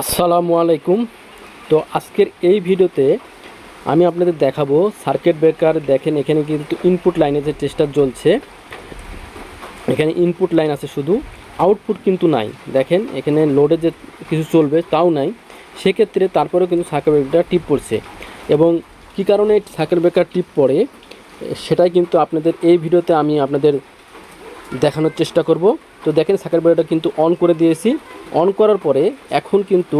আসসালামু আলাইকুম। তো আজকের এই ভিডিওতে আমি আপনাদের দেখাবো সার্কিট ব্রেকার দেখেন এখানে কিন্তু ইনপুট লাইনে যে টেস্টার জ্বলছে, এখানে ইনপুট লাইন আছে শুধু আউটপুট কিন্তু নাই। দেখেন এখানে লোডে যে কিছু চলবে তাও নাই। সেক্ষেত্রে তারপরেও কিন্তু সার্কিট ব্রেকারটা টিপ পড়ছে। এবং কী কারণে সার্কিট ব্রেকার টিপ পড়ে, সেটাই কিন্তু আপনাদের এই ভিডিওতে আমি আপনাদের দেখানোর চেষ্টা করব। তো দেখেন সার্কিট ব্রেকারটা কিন্তু অন করে দিয়েছি। অন করার পরে এখন কিন্তু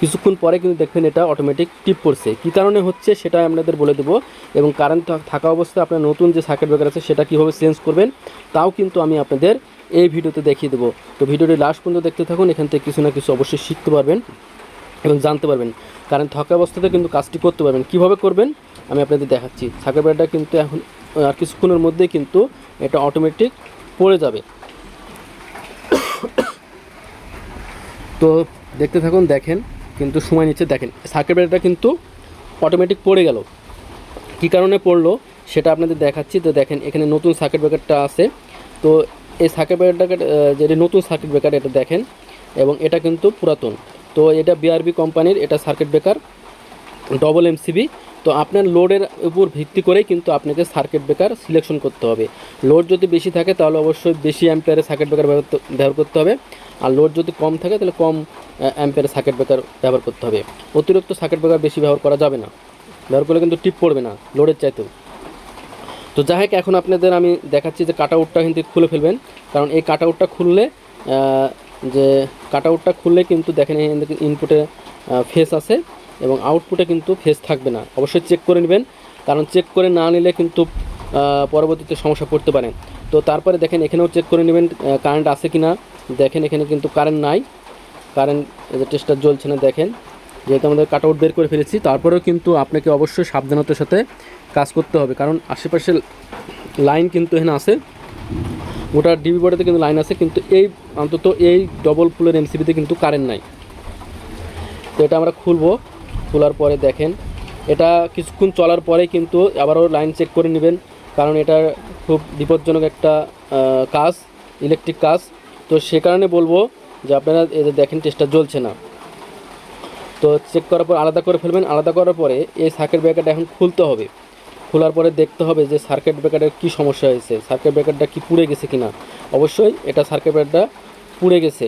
কিছুক্ষণ পরে কিন্তু দেখবেন এটা অটোমেটিক টিপ পড়ছে কী কারণে হচ্ছে সেটা আপনাদের বলে দেবো এবং কারেন্ট থাকা অবস্থায় আপনার নতুন যে সার্কিট ব্রেকার আছে সেটা কীভাবে চেঞ্জ করবেন, তাও কিন্তু আমি আপনাদের এই ভিডিওতে দেখিয়ে দেবো। তো ভিডিওটি লাস্ট পর্যন্ত দেখতে থাকুন, এখান থেকে কিছু না কিছু অবশ্যই শিখতে পারবেন এবং জানতে পারবেন। কারেন্ট থাকা অবস্থাতে কিন্তু কাজটি করতে পারবেন। কীভাবে করবেন, আমি আপনাদের দেখাচ্ছি। সার্কিট ব্রেকারটা কিন্তু এখন আর কিছুক্ষণের মধ্যেই কিন্তু এটা অটোমেটিক পড়ে যাবে। তো দেখতে থাকুন, দেখেন, কিন্তু সময় নিচ্ছে, দেখেন সার্কিট ব্রেকারটা কিন্তু অটোমেটিক পড়ে গেল। কী কারণে পড়ল সেটা আপনাদের দেখাচ্ছি। তো দেখেন, এখানে নতুন সার্কিট ব্রেকারটা আছে। তো এই সার্কিট ব্রেকারটাকে যেটা নতুন সার্কিট ব্রেকার এটা দেখেন, এবং এটা কিন্তু পুরাতন। তো এটা বিআরবি কোম্পানির এটা সার্কিট ব্রেকার ডবল এমসিবি তো আপনার লোডের উপর ভিত্তি করেই কিন্তু আপনাকে সার্কিট ব্রেকার সিলেকশন করতে হবে। লোড যদি বেশি থাকে তাহলে অবশ্যই বেশি অ্যাম্পিয়ারের সার্কিট ব্রেকার ব্যবহার করতে- হবে। আর লোড যদি কম থাকে তাহলে কম অ্যাম্পিয়ারের সার্কিট ব্রেকার ব্যবহার করতে হবে। অতিরিক্ত সার্কিট ব্রেকার বেশি ব্যবহার করা যাবে না। ব্যবহার করলে কিন্তু টিপ পড়বে না লোডের চাইতেও তো যাই হোক, এখন আপনাদের আমি দেখাচ্ছি যে কাট আউটটা কিন্তু খুলে ফেলবেন। কারণ এই কাট আউটটা খুললে যে কাট আউটটা খুললে কিন্তু দেখেন ইনপুটে ফেস আছে। এবং আউটপুটে কিন্তু ফেস থাকবে না। অবশ্যই চেক করে নেবেন। কারণ চেক করে না নিলে কিন্তু পরবর্তীতে সমস্যা পড়তে পারেন তো তারপরে দেখেন, এখানেও চেক করে নেবেন কারেন্ট আছে কি না দেখেন, এখানে কিন্তু কারেন্ট নাই। কারেন্ট টেস্টার জ্বলছে না, দেখেন। যেহেতু আমাদের কাট আউট বের করে ফেলেছি, তারপরেও কিন্তু আপনাকে অবশ্যই সাবধানতার সাথে কাজ করতে হবে। কারণ আশেপাশে লাইন কিন্তু এখানে আছে। গোটা ডিবি বোর্ডেতে কিন্তু লাইন আছে, কিন্তু এই, অন্তত এই ডবল পুলের এমসিবিতে কিন্তু কারেন্ট নাই। তো এটা আমরা খুলবো। খোলার পরে দেখেন, এটা কিছুক্ষণ চলার পরে কিন্তু আবারও লাইন চেক করে নেবেন, কারণ এটা খুব বিপজ্জনক একটা কাজ ইলেকট্রিক কাজ। তো সে কারণে বলব যে আপনারা যে দেখেন টেস্টটা জ্বলছে না। তো চেক করার পর আলাদা করে ফেলবেন, আলাদা করার পরে এই সার্কিট ব্রেকারটা এখন খুলতে হবে। খোলার পরে দেখতে হবে যে সার্কিট ব্রেকারের কী সমস্যা হয়েছে সার্কিট ব্রেকারটা কি পুড়ে গেছে কিনা। অবশ্যই এটা সার্কিট ব্রেকারটা পুড়ে গেছে।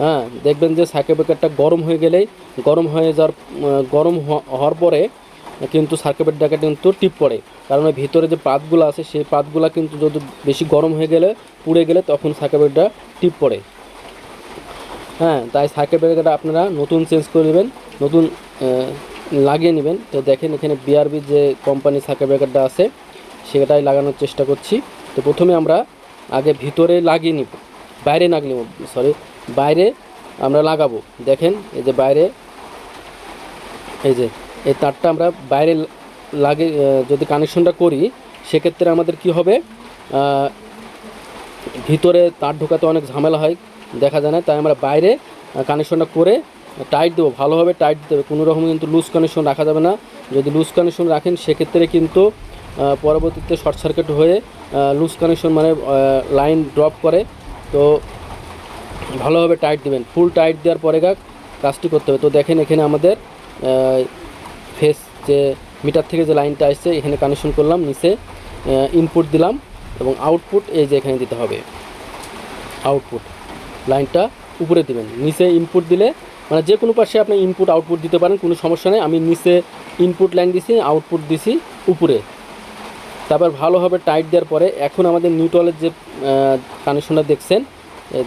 হ্যাঁ দেখবেন যে সার্কিট ব্রেকারটা গরম হয়ে গেলেই, গরম হয়ে যাওয়ার গরম হওয়ার পরে কিন্তু সার্কিট ব্রেকারটা কিন্তু টিপ পড়ে। কারণ ভিতরে যে পাতগুলো আছে, সেই পাতগুলো কিন্তু যদি বেশি গরম হয়ে গেলে, পুড়ে গেলে তখন সার্কিট ব্রেকারটা টিপ পড়ে। হ্যাঁ তাই সার্কিট ব্রেকারটা আপনারা নতুন চেঞ্জ করে নেবেন, নতুন লাগিয়ে নেবেন। তো দেখেন এখানে বিআরবি যে কোম্পানি সার্কিট ব্রেকারটা আছে, সেটাই লাগানোর চেষ্টা করছি। তো প্রথমে আমরা আগে ভিতরে লাগিয়ে নিব। বাইরে না নিব সরি বাইরে আমরা লাগাবো। দেখেন, এই যে বাইরে, এই যে, এই তারটা আমরা বাইরে লাগে যদি কানেকশনটা করি, সেক্ষেত্রে আমাদের কি হবে? ভিতরে তার ঢোকাতে অনেক ঝামেলা হয়, দেখা যায় না, তাই আমরা বাইরে কানেকশনটা করে টাইট দেবো। ভালোভাবে টাইট দিতে হবে। কোনো রকম কিন্তু লুজ কানেকশন রাখা যাবে না। যদি লুজ কানেকশন রাখেন, সেক্ষেত্রে কিন্তু পরবর্তীতে শর্ট সার্কিট হয়ে লুজ কানেকশন মানে লাইন ড্রপ করে। তো ভালোভাবে টাইট দেবেন। ফুল টাইট দেওয়ার পরে কাজটি করতে হবে। তো দেখেন এখানে আমাদের ফেস যে মিটার থেকে যে লাইনটা আসছে, এখানে কানেকশন করলাম, নিচে ইনপুট দিলাম এবং আউটপুট এই যে এখানে দিতে হবে। আউটপুট লাইনটা উপরে দিবেন। নিচে ইনপুট দিলে মানে যে কোনো পাশে আপনি ইনপুট আউটপুট দিতে পারেন, কোনো সমস্যা নেই। আমি নিচে ইনপুট লাইন দিছি আউটপুট দিছি উপরে। তারপর ভালোভাবে টাইট দেওয়ার পরে এখন আমাদের নিউটলের যে কানেকশনটা দেখছেন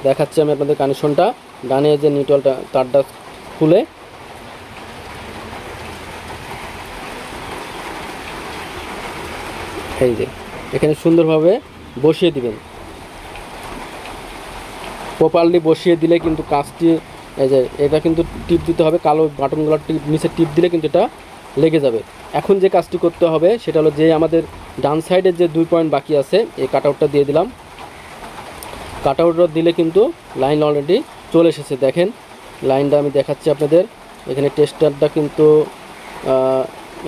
দেখাচ্ছি আমি আপনাদের কানেকশনটা ডানে যে নিউটলটা তারটা খুলে। এই যে, এখানে সুন্দরভাবে বসিয়ে দিবেন। প্রপারলি বসিয়ে দিলে কিন্তু কাজটি, এই যে, এটা কিন্তু টিপ দিতে হবে, কালো বাটনগুলো টিপ নিচে টিপ দিলে কিন্তু এটা লেগে যাবে। এখন যে কাজটি করতে হবে, সেটা হলো যে আমাদের ডান সাইডের যে দুই পয়েন্ট বাকি আছে, এই কাট আউটটা দিয়ে দিলাম। কাট আউটটা দিলে কিন্তু লাইন অলরেডি চলে এসেছে। দেখেন লাইনটা আমি দেখাচ্ছি আপনাদের। এখানে টেস্টারটা কিন্তু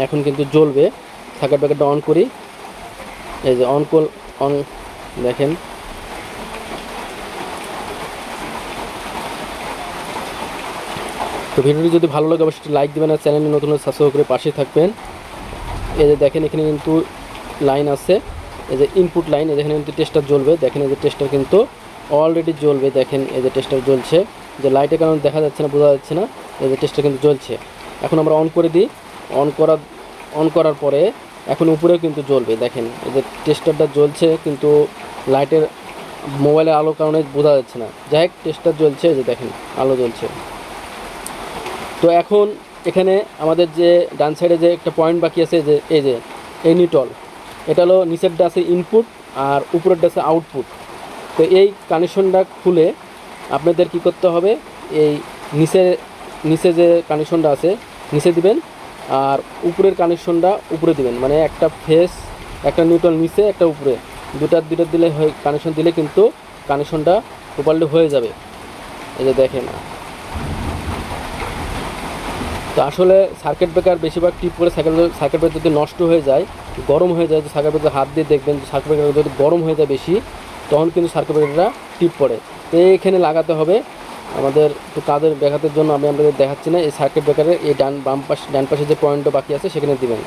এখন কিন্তু জ্বলবে। থাকার ব্রেকারটা অন করি। এই যে অন কল অন দেখেন। তো ভিডিওটি যদি ভালো লাগে, অবশ্যই লাইক দেবেন আর চ্যানেলে নতুন সাবস্ক্রাইব করে পাশে থাকবেন। এই যে দেখেন, এখানে কিন্তু লাইন আছে। এই যে ইনপুট লাইন এখানে কিন্তু টেস্টার জ্বলবে। দেখেন এই যে টেস্টার কিন্তু অলরেডি জ্বলবে। দেখেন এই যে টেস্টার জ্বলছে। যে লাইটের কারণে দেখা যাচ্ছে না, বোঝা যাচ্ছে না, এই যে টেস্টার কিন্তু জ্বলছে। এখন আমরা অন করে দিই। অন করা অন করার পরে এখন উপরেও কিন্তু জ্বলবে। দেখেন এই যে টেস্টারটা জ্বলছে, কিন্তু লাইটের মোবাইলের আলোর কারণে বোঝা যাচ্ছে না। যাই হোক টেস্টার জ্বলছে, এই যে দেখেন, আলো জ্বলছে। তো এখন এখানে আমাদের যে ডান সাইডে যে একটা পয়েন্ট বাকি আছে যে, এই যে এই নিটল এটা হলো নিচেরটা আছে ইনপুট আর উপরেরটা আছে আউটপুট তো এই কানেকশনটা খুলে আপনাদের কি করতে হবে? এই নিচে নিচে যে কানেকশনটা আছে, নিচে দিবেন আর উপরের কানেকশনটা উপরে দিবেন। মানে একটা ফেস একটা নিউট্রাল নিচে, একটা উপরে। দুটার দুটার দিলে হয়ে কানেকশন দিলে কিন্তু কানেকশনটা প্রপারলি হয়ে যাবে। এই যে দেখেন। তো আসলে সার্কিট ব্রেকার বেশিরভাগ টিপ করে সার্কিট সার্কিট ব্রেকার যদি নষ্ট হয়ে যায়, গরম হয়ে যায় সার্কিট ব্রেকার হাত দিয়ে দেখবেন যে সার্কিট ব্রেকার যদি গরম হয়ে যায় বেশি, তখন কিন্তু সার্কিট ব্রেকারটা টিপ পড়ে তো এইখানে লাগাতে হবে। আমাদের তো কাদের ব্যাঘাতের জন্য আমি আপনাদের দেখাচ্ছি না, এই সার্কিট ব্রেকারের এই ডান বাম পাশে ডান পাশে যে পয়েন্টটা বাকি আছে, সেখানে দিবেন।